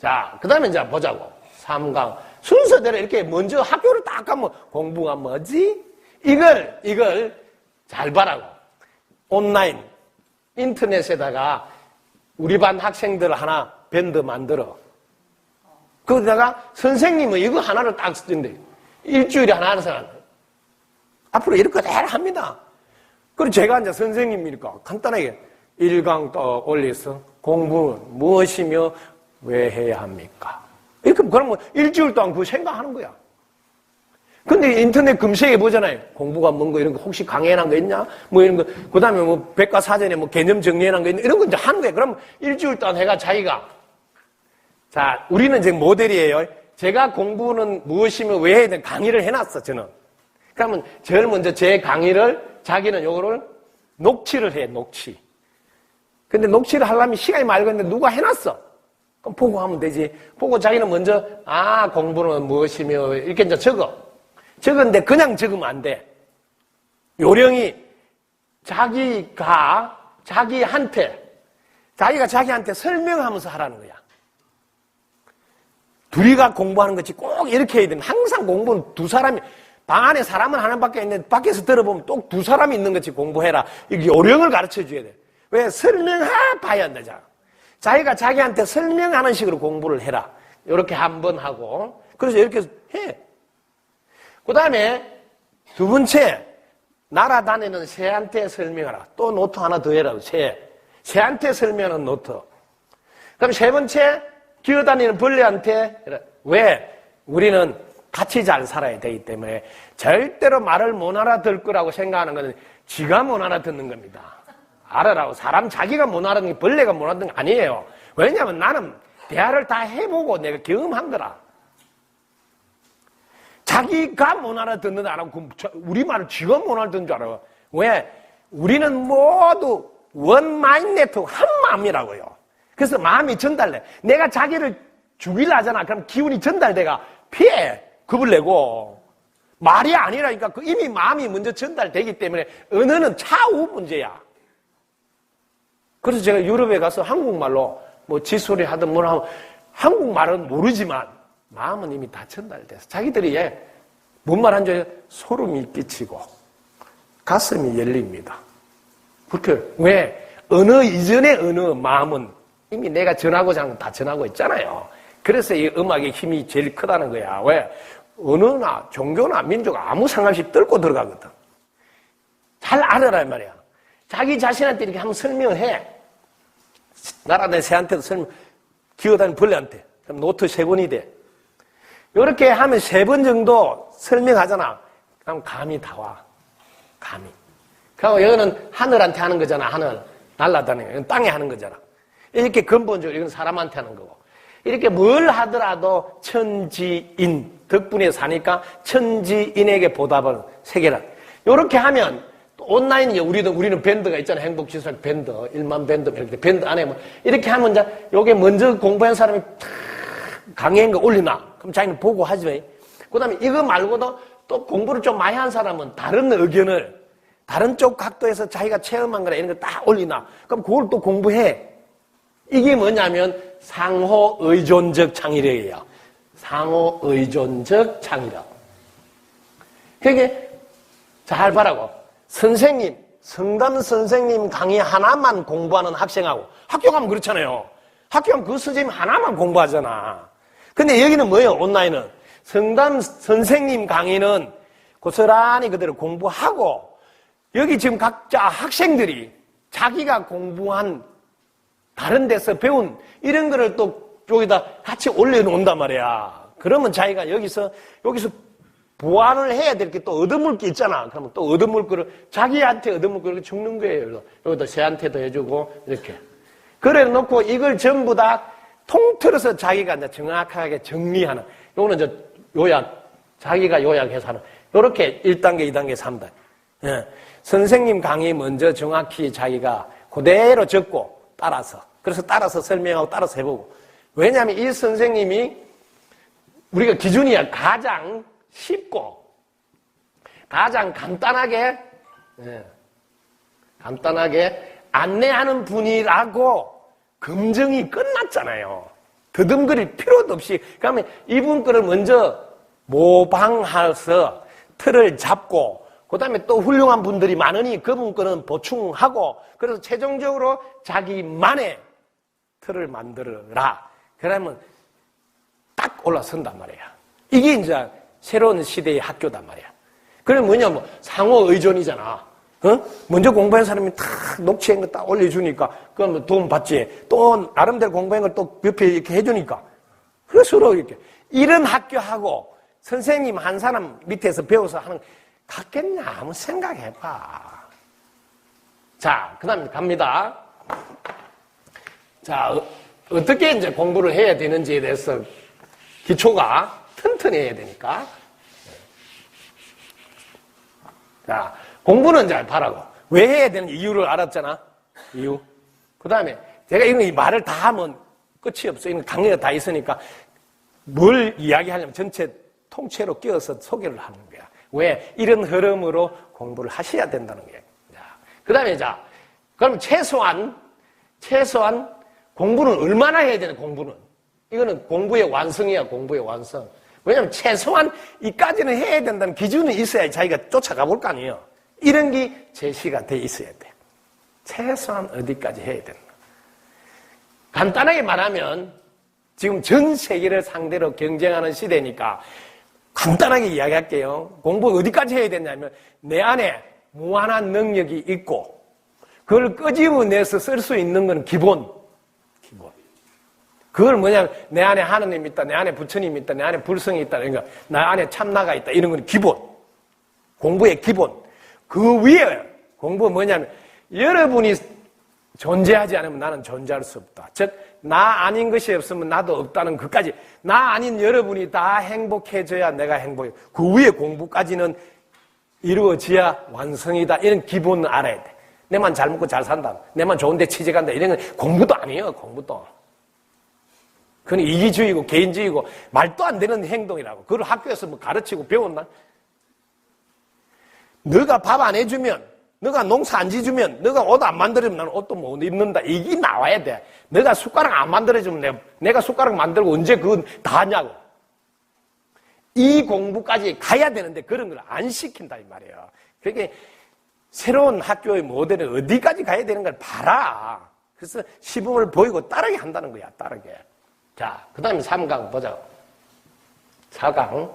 자, 그 다음에 이제 보자고. 3강. 순서대로 이렇게 먼저 학교를 딱 가면 공부가 뭐지? 이걸, 이걸 잘 봐라고. 온라인, 인터넷에다가 우리 반 학생들 하나 밴드 만들어. 거기다가 선생님은 이거 하나를 딱 쓰는데 일주일에 하나 하는 사람. 앞으로 이렇게 다 합니다. 그리고 제가 이제 선생님이니까 간단하게 1강 또 올려서 공부는 무엇이며 왜 해야 합니까? 이렇게 그러면 일주일 동안 그거 생각하는 거야. 근데 인터넷 검색해 보잖아요. 공부가 뭔가 이런 거 혹시 강해난 거 있냐? 뭐 이런 거. 그 다음에 뭐 백과사전에 뭐 개념 정리해놓은 거 있냐? 이런 거 이제 하는 거예요. 그럼 일주일 동안 해가 자기가. 자, 우리는 지금 모델이에요. 제가 공부는 무엇이며 왜 해야 되는 강의를 해놨어, 저는. 그러면 제일 먼저 제 강의를 자기는 요거를 녹취를 해, 녹취. 근데 녹취를 하려면 시간이 걸리는데 누가 해놨어. 그럼 보고 하면 되지. 보고 자기는 먼저, 아, 공부는 무엇이며, 이렇게 이제 적어. 적은데 그냥 적으면 안 돼. 요령이 자기가, 자기한테, 자기가 자기한테 설명하면서 하라는 거야. 둘이가 공부하는 것이 꼭 이렇게 해야 되는 항상 공부는 두 사람이 방 안에 사람은 하나밖에 있는데 밖에서 들어보면 또 두 사람이 있는 것이 공부해라. 이게 요령을 가르쳐 줘야 돼. 왜? 설명하 봐야 한다잖아. 자기가 자기한테 설명하는 식으로 공부를 해라. 이렇게 한 번 하고. 그래서 이렇게 해. 그 다음에 두 번째, 날아다니는 새한테 설명하라. 또 노트 하나 더 해라. 새. 새한테 설명하는 노트. 그럼 세 번째, 기어다니는 벌레한테 왜? 우리는 같이 잘 살아야 되기 때문에 절대로 말을 못 알아들 거라고 생각하는 것은 지가 못 알아듣는 겁니다. 알아라고. 사람 자기가 못 알아듣는 게 벌레가 못 알아듣는 게 아니에요. 왜냐하면 나는 대화를 다 해보고 내가 경험한 거라. 자기가 못 알아듣는 알아고 우리 말을 지가 못 알아듣는 줄 알아. 왜? 우리는 모두 원 마인 네트워크 한 마음이라고요. 그래서 마음이 전달돼. 내가 자기를 죽이려 하잖아. 그럼 기운이 전달돼가 피해. 겁을 내고. 말이 아니라니까 그 이미 마음이 먼저 전달되기 때문에 언어는 차후 문제야. 그래서 제가 유럽에 가서 한국말로 뭐 지소리 하든 뭐라 하면 한국말은 모르지만 마음은 이미 다 전달돼서 자기들이 예, 뭔 말 한 줄 소름이 끼치고 가슴이 열립니다. 그렇게 왜 언어 이전의 언어 마음은 이미 내가 전하고자 하는 건 다 전하고 있잖아요. 그래서 이 음악의 힘이 제일 크다는 거야. 왜? 언어나 종교나 민족 아무 상관없이 뚫고 들어가거든. 잘 알아라 말이야. 자기 자신한테 이렇게 한번 설명을 해. 나라는 새한테도 설명, 기어다니는 벌레한테. 그럼 노트 세 권이 돼. 이렇게 하면 세 번 정도 설명하잖아. 그럼 감이 다 와. 감이. 그리고 여기는 하늘한테 하는 거잖아. 하늘. 날라다니는 거. 땅에 하는 거잖아. 이렇게 근본적으로 이건 사람한테 하는 거고. 이렇게 뭘 하더라도 천지인 덕분에 사니까 천지인에게 보답을 세계라. 이렇게 하면 온라인이 우리도 우리는 밴드가 있잖아요. 행복지수 밴드, 1만 밴드 이렇게 밴드 안에 뭐 이렇게 하면 이제 요게 먼저 공부한 사람이 거 올리나 그럼 자기는 보고 하지. 그다음에 이거 말고도 또 공부를 좀 많이 한 사람은 다른 의견을 다른 쪽 각도에서 자기가 체험한 거나 이런 거 딱 올리나 그럼 그걸 또 공부해. 이게 뭐냐면 상호 의존적 창의력이에요. 상호 의존적 창의력. 그게 잘 봐라고. 선생님, 성담 선생님 강의 하나만 공부하는 학생하고 학교 가면 그렇잖아요. 학교 가면 그 선생님 하나만 공부하잖아. 근데 여기는 뭐예요? 온라인은. 성담 선생님 강의는 고스란히 그대로 공부하고 여기 지금 각자 학생들이 자기가 공부한 다른 데서 배운 이런 거를 또 여기다 같이 올려놓는단 말이야. 그러면 자기가 여기서, 여기서 보완을 해야 될 게 또 얻어물 게 있잖아. 그러면 또 얻어물 거를 자기한테 얻어물 거를 죽는 거예요. 여기다 새한테 도 해주고, 이렇게. 그래 놓고 이걸 전부 다 통틀어서 자기가 이제 정확하게 정리하는, 요거는 이제 요약, 자기가 요약해서 하는, 요렇게 1단계, 2단계, 3단계. 예. 선생님 강의 먼저 정확히 자기가 그대로 적고 따라서. 그래서 따라서 설명하고 따라서 해보고. 왜냐하면 이 선생님이 우리가 기준이야 가장 쉽고 가장 간단하게 예, 간단하게 안내하는 분이라고 검증이 끝났잖아요. 더듬거릴 필요도 없이 그러면 이분 거를 먼저 모방해서 틀을 잡고 그 다음에 또 훌륭한 분들이 많으니 그분 거는 보충하고 그래서 최종적으로 자기만의 틀을 만들어라. 그러면 딱 올라선단 말이야. 이게 이제 새로운 시대의 학교단 말이야. 그래 뭐냐 뭐 상호 의존이잖아. 어? 먼저 공부한 사람이 탁 녹취한 거 딱 올려주니까 그럼 도움 받지. 또 나름대로 공부한 걸 또 옆에 이렇게 해주니까 그래 서로 이렇게 이런 학교하고 선생님 한 사람 밑에서 배워서 하는 같겠냐 한번 생각해봐. 자, 그 다음에 갑니다. 자, 어, 어떻게 이제 공부를 해야 되는지에 대해서 기초가 튼튼히 해야 되니까. 자, 공부는 잘 봐라고. 왜 해야 되는 이유를 알았잖아. 이유. 그 다음에 제가 이런 이 말을 다 하면 끝이 없어. 이런 강의가 다 있으니까 뭘 이야기하려면 전체 통째로 끼워서 소개를 하는 거야. 왜? 이런 흐름으로 공부를 하셔야 된다는 거야. 그 다음에 자, 그럼 최소한, 최소한 공부는 얼마나 해야 되는 공부는? 이거는 공부의 완성이야, 공부의 완성. 왜냐면 최소한 이까지는 해야 된다는 기준이 있어야 자기가 쫓아가 볼 거 아니에요. 이런 게 제시가 돼 있어야 돼. 최소한 어디까지 해야 된다. 간단하게 말하면 지금 전 세계를 상대로 경쟁하는 시대니까 간단하게 이야기할게요. 공부 어디까지 해야 되냐면 내 안에 무한한 능력이 있고 그걸 끄집어내서 쓸 수 있는 건 기본. 기본. 그걸 뭐냐면 내 안에 하느님 있다, 내 안에 부처님 있다, 내 안에 불성이 있다, 그러니까 나 안에 참나가 있다 이런 건 기본. 공부의 기본. 그 위에 공부 뭐냐면 여러분이 존재하지 않으면 나는 존재할 수 없다. 즉, 나 아닌 것이 없으면 나도 없다는 것까지. 나 아닌 여러분이 다 행복해져야 내가 행복해. 그 위에 공부까지는 이루어져야 완성이다. 이런 기본을 알아야 돼. 내만 잘 먹고 잘 산다. 내만 좋은데 취직한다. 이런 건 공부도 아니에요, 공부도. 그건 이기주의고 개인주의고 말도 안 되는 행동이라고. 그걸 학교에서 뭐 가르치고 배웠나? 너가 밥 안 해주면 너가 농사 안 지주면, 너가 옷 안 만들어주면 나는 옷도 못 입는다. 이게 나와야 돼. 너가 숟가락 안 만들어주면 내, 내가 숟가락 만들고 언제 그건 다 하냐고. 이 공부까지 가야 되는데 그런 걸 안 시킨다, 이 말이에요. 그게 새로운 학교의 모델은 어디까지 가야 되는 걸 봐라. 그래서 시범을 보이고 따르게 한다는 거야, 따르게. 자, 그 다음에 3강 보자. 4강.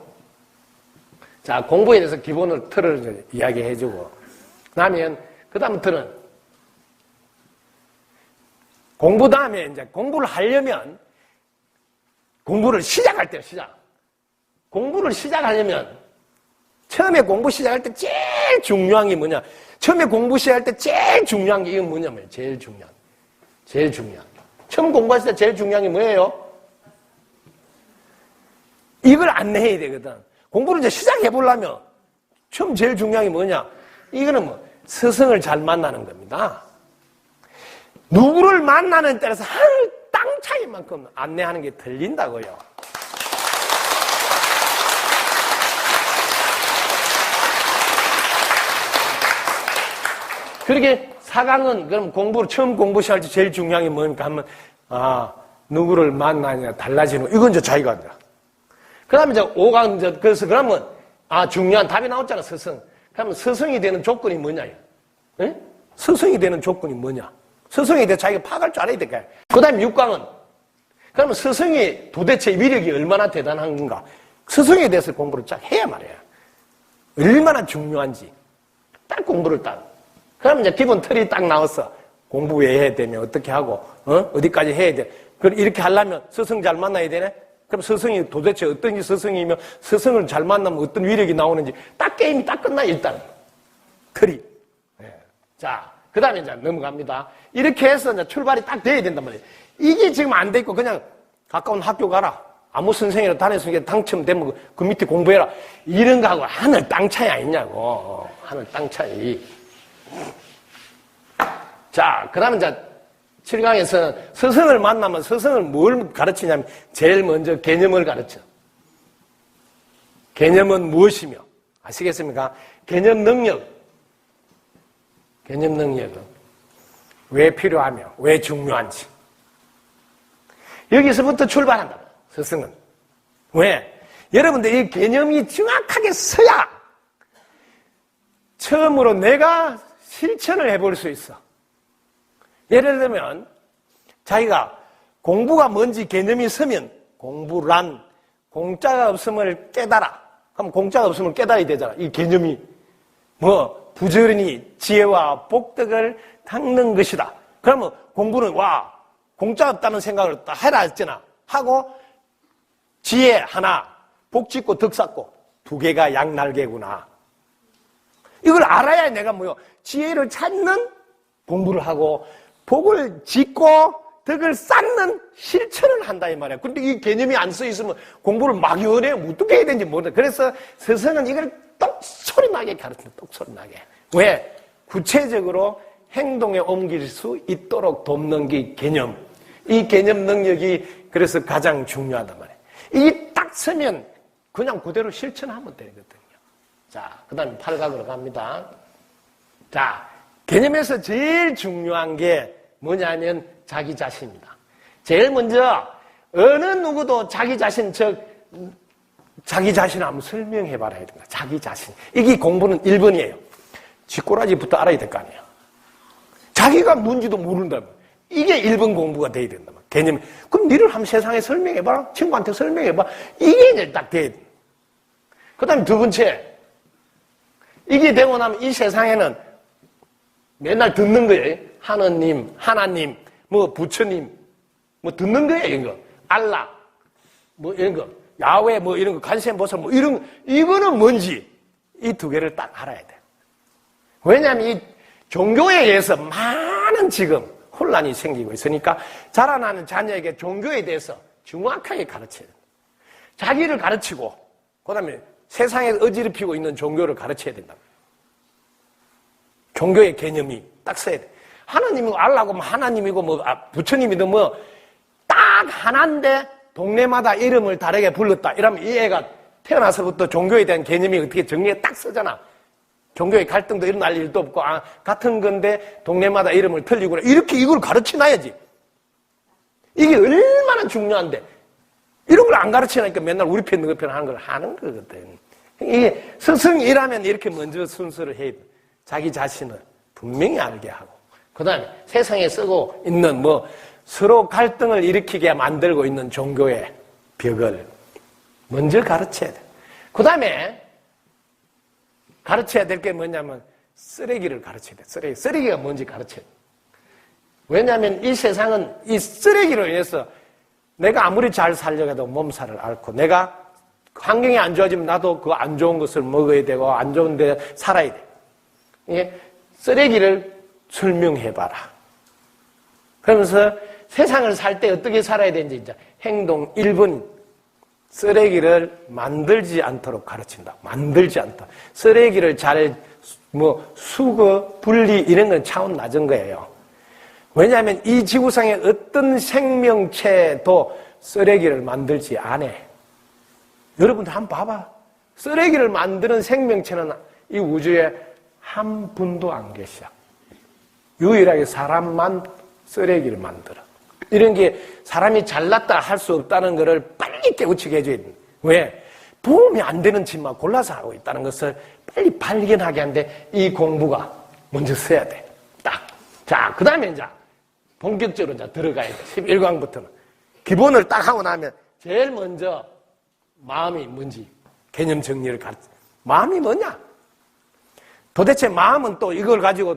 자, 공부에 대해서 기본을 틀을 이야기해 주고. 그다음에 그 다음부터는 공부 다음에 이제 공부를 하려면 공부를 시작할 때 시작. 공부를 시작하려면 처음에 공부 시작할 때 제일 중요한 게 뭐냐? 처음에 공부 시작할 때 제일 중요한 게 이건 뭐냐면 제일 중요한. 제일 중요한. 처음 공부했을 때 제일 중요한 게 뭐예요? 이걸 안내해야 되거든. 공부를 이제 시작해 보려면 처음 제일 중요한 게 뭐냐? 이거는 뭐 스승을 잘 만나는 겁니다. 누구를 만나는 때라서 하늘 땅 차이만큼 안내하는 게 들린다고요. 그렇게 사강은 그럼 공부를 처음 공부 시작할 때 제일 중요한 게 뭡니까 하면 아 누구를 만나냐 달라지는 이건 이제 자기가 한다. 그 다음에 이제 5강 이제 그래서 그러면 아 중요한 답이 나왔잖아 스승. 그러면 스승이 되는 조건이 뭐냐? 예? 스승이 되는 조건이 뭐냐? 스승이 돼 자기가 파악할 줄 알아야 될까요? 그 다음에 6강은 그러면 스승이 도대체 위력이 얼마나 대단한 건가? 스승에 대해서 공부를 쫙 해야 말이야. 얼마나 중요한지 딱 공부를 딱. 그러면 이제 기본 틀이 딱 나왔어. 공부 왜 해야 되냐? 어떻게 하고 어? 어디까지 해야 돼? 그럼 이렇게 하려면 스승 잘 만나야 되네. 그럼 스승이 도대체 어떤 스승이며 스승을 잘 만나면 어떤 위력이 나오는지 딱 게임이 딱 끝나 일단 틀이. 네. 자, 그 다음에 이제 넘어갑니다. 이렇게 해서 이제 출발이 딱 돼야 된단 말이에요. 이게 지금 안 돼 있고 그냥 가까운 학교 가라. 아무 선생이라 단회선생 당첨되면 그 밑에 공부해라. 이런 거하고 하늘 땅 차이 아니냐고. 하늘 땅 차이. 자, 그 다음에 이제 7강에서는 스승을 만나면 스승을 뭘 가르치냐면 제일 먼저 개념을 가르쳐. 개념은 무엇이며 아시겠습니까? 개념 능력. 개념 능력은 왜 필요하며 왜 중요한지. 여기서부터 출발한다. 스승은. 왜? 여러분들 이 개념이 정확하게 서야 처음으로 내가 실천을 해볼 수 있어. 예를 들면 자기가 공부가 뭔지 개념이 서면 공부란 공짜가 없음을 깨달아. 그럼 공짜가 없음을 깨달아야 되잖아. 이 개념이 뭐 부지런히 지혜와 복덕을 닦는 것이다. 그러면 공부는 와 공짜 없다는 생각을 딱 해라 했잖아. 하고 지혜 하나, 복 짓고 덕 쌓고 두 개가 양날개구나. 이걸 알아야 내가 뭐요? 지혜를 찾는 공부를 하고 복을 짓고 덕을 쌓는 실천을 한다 이 말이야. 근데 이 개념이 안 써 있으면 공부를 막 연해 어떻게 해야 되는지 모르. 그래서 스승은 이걸 똑 소리 나게 가르친다. 똑 소리 나게. 왜? 구체적으로 행동에 옮길 수 있도록 돕는 게 개념. 이 개념 능력이 그래서 가장 중요하단 말이에요. 이게 딱 서면 그냥 그대로 실천하면 되거든요. 자, 그 다음에 팔각으로 갑니다. 자, 개념에서 제일 중요한 게 뭐냐면 자기 자신입니다. 제일 먼저 어느 누구도 자기 자신, 즉, 자기 자신을 한번 설명해 봐라 해야 된다. 자기 자신. 이게 공부는 1번이에요. 쥐꼬라지부터 알아야 될 거 아니에요. 자기가 뭔지도 모른다면. 이게 1번 공부가 돼야 된다. 개념. 그럼 니를 한번 세상에 설명해 봐라. 친구한테 설명해 봐. 이게 이제 딱 돼. 그 다음에 두 번째. 이게 되고 나면 이 세상에는 맨날 듣는 거예요. 하느님, 하나님, 뭐 부처님, 뭐 듣는 거예요, 이거. 알라, 뭐 이런 거. 야외 뭐 이런 거, 관세음보살 뭐 이런 거. 이거는 뭔지 이 두 개를 딱 알아야 돼. 왜냐하면 이 종교에 의해서 많은 지금 혼란이 생기고 있으니까 자라나는 자녀에게 종교에 대해서 정확하게 가르쳐야 돼. 자기를 가르치고 그다음에 세상에 어지럽히고 있는 종교를 가르쳐야 된다. 종교의 개념이 딱 써야 돼. 하나님이고 알라고 뭐 하나님이고 뭐 아, 부처님이든 뭐 딱 하나인데 동네마다 이름을 다르게 불렀다. 이러면 이 애가 태어나서부터 종교에 대한 개념이 어떻게 정리에 딱 쓰잖아. 종교의 갈등도 일어날 일도 없고 아, 같은 건데 동네마다 이름을 틀리고 이렇게 이걸 가르쳐놔야지. 이게 얼마나 중요한데 이런 걸 안 가르치니까 맨날 우리 편 너희 편 하는 걸 하는 거거든. 이게 스승이라면 이렇게 먼저 순서를 해야 돼. 자기 자신을 분명히 알게 하고 그 다음에 세상에 쓰고 있는 뭐 서로 갈등을 일으키게 만들고 있는 종교의 벽을 먼저 가르쳐야 돼. 그 다음에 가르쳐야 될 게 뭐냐면 쓰레기를 가르쳐야 돼. 쓰레기. 쓰레기가 뭔지 가르쳐야 돼. 왜냐하면 이 세상은 이 쓰레기로 인해서 내가 아무리 잘 살려가도 몸살을 앓고 내가 환경이 안 좋아지면 나도 그 안 좋은 것을 먹어야 되고 안 좋은 데 살아야 돼. 예, 쓰레기를 설명해봐라. 그러면서 세상을 살 때 어떻게 살아야 되는지 이제 행동 1번 쓰레기를 만들지 않도록 가르친다. 만들지 않다. 쓰레기를 잘 뭐 수거, 분리 이런 건 차원 낮은 거예요. 왜냐하면 이 지구상의 어떤 생명체도 쓰레기를 만들지 않아. 여러분들 한번 봐봐. 쓰레기를 만드는 생명체는 이 우주에 한 분도 안 계셔. 유일하게 사람만 쓰레기를 만들어. 이런 게 사람이 잘났다 할 수 없다는 것을 빨리 깨우치게 해줘야 돼. 왜? 도움이 안 되는 짓만 골라서 하고 있다는 것을 빨리 발견하게 하는데 이 공부가 먼저 써야 돼. 딱. 자, 그 다음에 이제 본격적으로 이제 들어가야 돼. 11강부터는. 기본을 딱 하고 나면 제일 먼저 마음이 뭔지 개념 정리를 가르쳐. 마음이 뭐냐? 도대체 마음은 또 이걸 가지고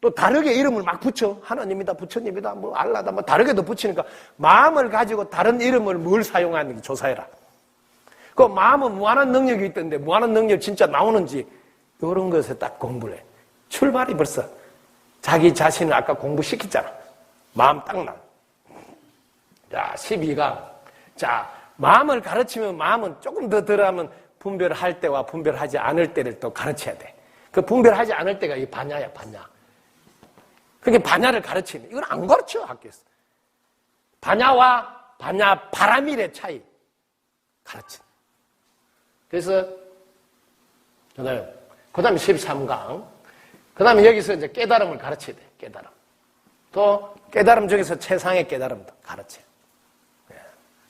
또 다르게 이름을 막 붙여. 하나님이다, 부처님이다, 뭐 알라다, 뭐 다르게도 붙이니까 마음을 가지고 다른 이름을 뭘 사용하는지 조사해라. 그 마음은 무한한 능력이 있던데 무한한 능력 진짜 나오는지 이런 것에 딱 공부를 해. 출발이 벌써 자기 자신을 아까 공부시켰잖아. 마음 딱 나. 자, 12가. 자, 마음을 가르치면 마음은 조금 더 들어가면 분별할 때와 분별하지 않을 때를 또 가르쳐야 돼. 그 분별하지 않을 때가 이 반야야, 반야. 그게 반야를 가르치는. 이건 안 가르쳐, 학교에서. 반야와 반야 바람일의 차이. 가르치 그래서, 그 다음에, 그 다음에 13강. 그 다음에 여기서 이제 깨달음을 가르쳐야 돼, 깨달음. 또, 깨달음 중에서 최상의 깨달음도 가르쳐.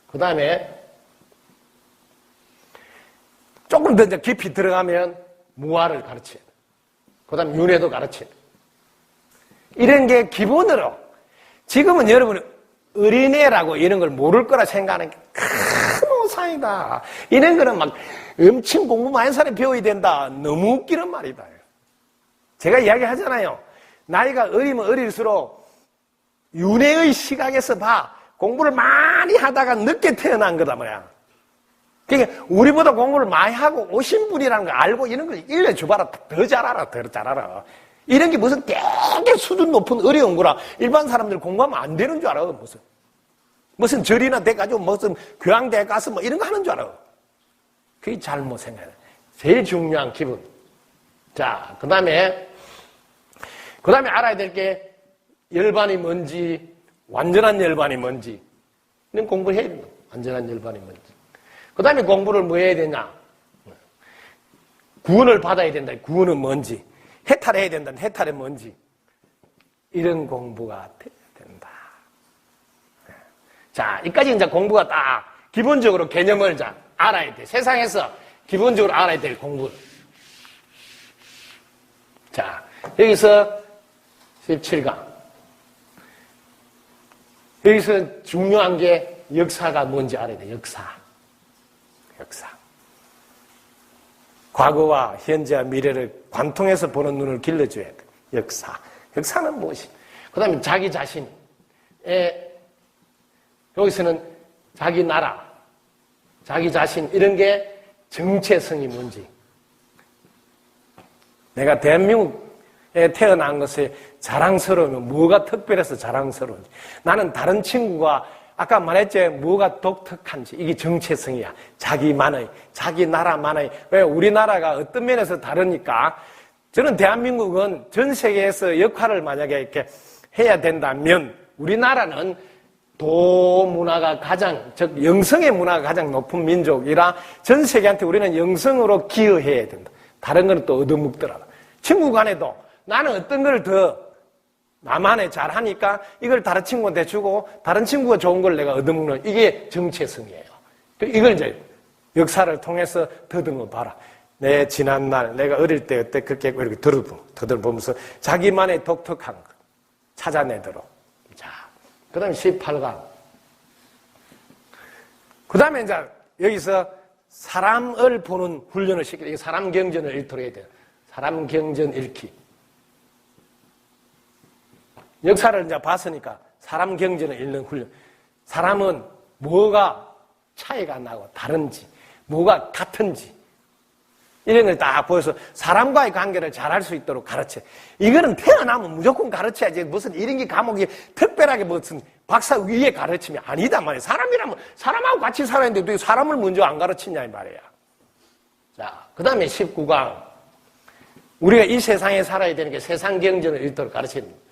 그 다음에 조금 더 이제 깊이 들어가면 무화를 가르쳐요. 그 다음 윤회도 가르쳐요. 이런 게 기본으로 지금은 여러분이 어린애라고 이런 걸 모를 거라 생각하는 게큰 오산이다. 이런 거는 막 엄청 공부 많은 사람이 배워야 된다. 너무 웃기는 말이다. 제가 이야기 하잖아요. 나이가 어리면 어릴수록 윤회의 시각에서 봐. 공부를 많이 하다가 늦게 태어난 거다 뭐야. 그러니까 우리보다 공부를 많이 하고 오신 분이라는 걸 알고 이런 걸 일러줘봐라. 더 잘 알아. 더 잘 알아. 이런 게 무슨 되게 수준 높은 어려운 거라 일반 사람들 공부하면 안 되는 줄 알아. 무슨. 무슨 절이나 돼 가지고 무슨 교양대 가서 뭐 이런 거 하는 줄 알아. 그게 잘못 생각해. 제일 중요한 기분. 자, 그 다음에, 그 다음에 알아야 될 게 열반이 뭔지, 완전한 열반이 뭔지. 이런 공부를 해야 된다. 완전한 열반이 뭔지. 그 다음에 공부를 뭐 해야 되냐. 구원을 받아야 된다. 구원은 뭔지. 해탈해야 된다. 해탈은 뭔지. 이런 공부가 된다. 자, 이까지 이제 공부가 딱 기본적으로 개념을 자 알아야 돼. 세상에서 기본적으로 알아야 될 공부. 자, 여기서 17강. 여기서 중요한 게 역사가 뭔지 알아야 돼. 역사. 역사. 과거와 현재와 미래를 관통해서 보는 눈을 길러줘야 돼. 역사. 역사는 무엇이? 그 다음에 자기 자신의 여기서는 자기 나라, 자기 자신 이런 게 정체성이 뭔지. 내가 대한민국에 태어난 것에 자랑스러우면 뭐가 특별해서 자랑스러운지. 나는 다른 친구가 아까 말했지 뭐가 독특한지 이게 정체성이야. 자기만의, 자기 나라만의. 왜 우리나라가 어떤 면에서 다르니까 저는 대한민국은 전 세계에서 역할을 만약에 이렇게 해야 된다면 우리나라는 도 문화가 가장, 즉, 영성의 문화가 가장 높은 민족이라 전 세계한테 우리는 영성으로 기여해야 된다. 다른 거는 또 얻어먹더라. 친구 간에도 나는 어떤 걸더 나만의 잘하니까 이걸 다른 친구한테 주고 다른 친구가 좋은 걸 내가 얻어먹는 이게 정체성이에요. 이걸 이제 역사를 통해서 더듬어 봐라. 내 지난 날 내가 어릴 때 어때 그렇게 이렇게 들어보, 들어보면서 자기만의 독특한 것 찾아내도록. 자, 그 다음에 18강. 그 다음에 이제 여기서 사람을 보는 훈련을 시키고, 사람 경전을 해야 돼요. 사람 경전 읽기. 역사를 이제 봤으니까 사람 경전을 읽는 훈련. 사람은 뭐가 차이가 나고 다른지, 뭐가 같은지, 이런 걸 딱 보여서 사람과의 관계를 잘 할 수 있도록 가르쳐. 이거는 태어나면 무조건 가르쳐야지. 무슨 이런 게 과목이 특별하게 무슨 박사 위에 가르치면 아니다 말이야. 사람이라면 사람하고 같이 살았는데 왜 사람을 먼저 안 가르치냐 이 말이야. 자, 그 다음에 19강. 우리가 이 세상에 살아야 되는 게 세상 경전을 읽도록 가르치는.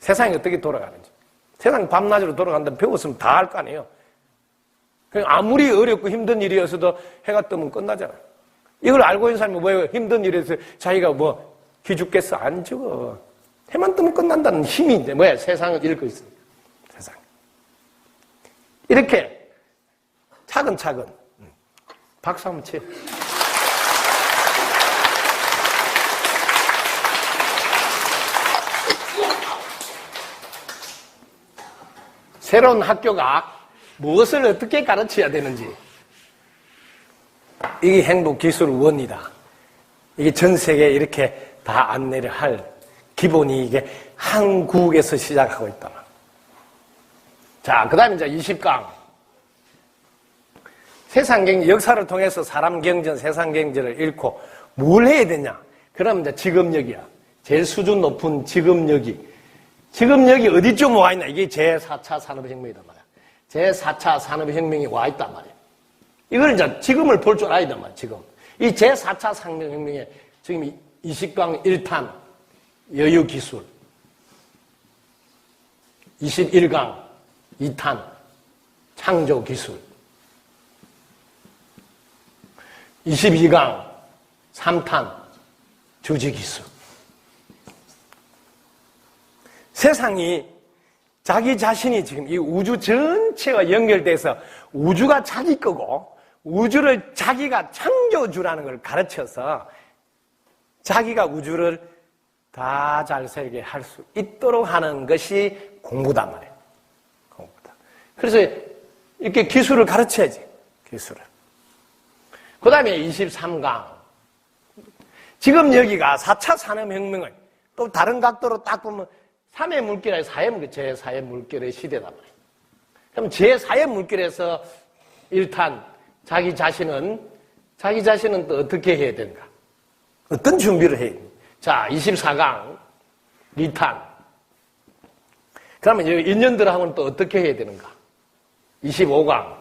세상이 어떻게 돌아가는지. 세상 밤낮으로 돌아간다면 배웠으면 다할거 아니에요. 아무리 어렵고 힘든 일이었어도 해가 뜨면 끝나잖아. 이걸 알고 있는 사람이 뭐예요? 힘든 일에서 자기가 뭐 기죽겠어? 안 죽어. 해만 뜨면 끝난다는 힘이 있는데 뭐야? 세상을 읽고 있습니다. 세상. 이렇게 차근차근 박수 한번 치. 새로운 학교가 무엇을 어떻게 가르쳐야 되는지 이게 행복기술 원이다. 이게 전 세계에 이렇게 다 안내를 할 기본이 이게 한국에서 시작하고 있다. 자, 그 다음에 이제 20강. 세상 경제, 역사를 통해서 사람 경전, 세상 경제를 읽고 뭘 해야 되냐? 그러면 이제 지금력이야. 제일 수준 높은 지금력이. 지금력이 어디쯤 와 있나? 이게 제4차 산업혁명이다 말이야. 제4차 산업혁명이 와 있단 말이야. 이걸 이제 지금을 볼 줄 알아야 된단 말이야, 지금. 이 제4차 산업혁명에 지금 20강 1탄 여유 기술, 21강 2탄 창조 기술, 22강 3탄 주지 기술. 세상이 자기 자신이 지금 이 우주 전체 전체와 연결돼서 우주가 자기 거고 우주를 자기가 창조주라는 걸 가르쳐서 자기가 우주를 다잘 살게 할수 있도록 하는 것이 공부단 말이에요. 공부다. 그래서 이렇게 기술을 가르쳐야지. 기술을. 그 다음에 23강. 지금 여기가 4차 산업혁명을 또 다른 각도로 딱 보면 3의 물결, 4의 물결, 제4의 물결의 시대단 말이에요. 그럼 제4의 물결에서 일단 자기 자신은, 자기 자신은 또 어떻게 해야 되는가? 어떤 준비를 해야 되는가? 자, 24강, 리탄. 그러면 이 인연들하고는 또 어떻게 해야 되는가? 25강.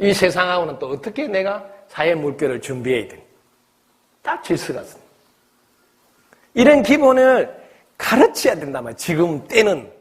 이 세상하고는 또 어떻게 내가 사회 물결을 준비해야 되는가? 딱 질서가 있습니다. 이런 기본을 가르쳐야 된단 말이에요. 지금 때는.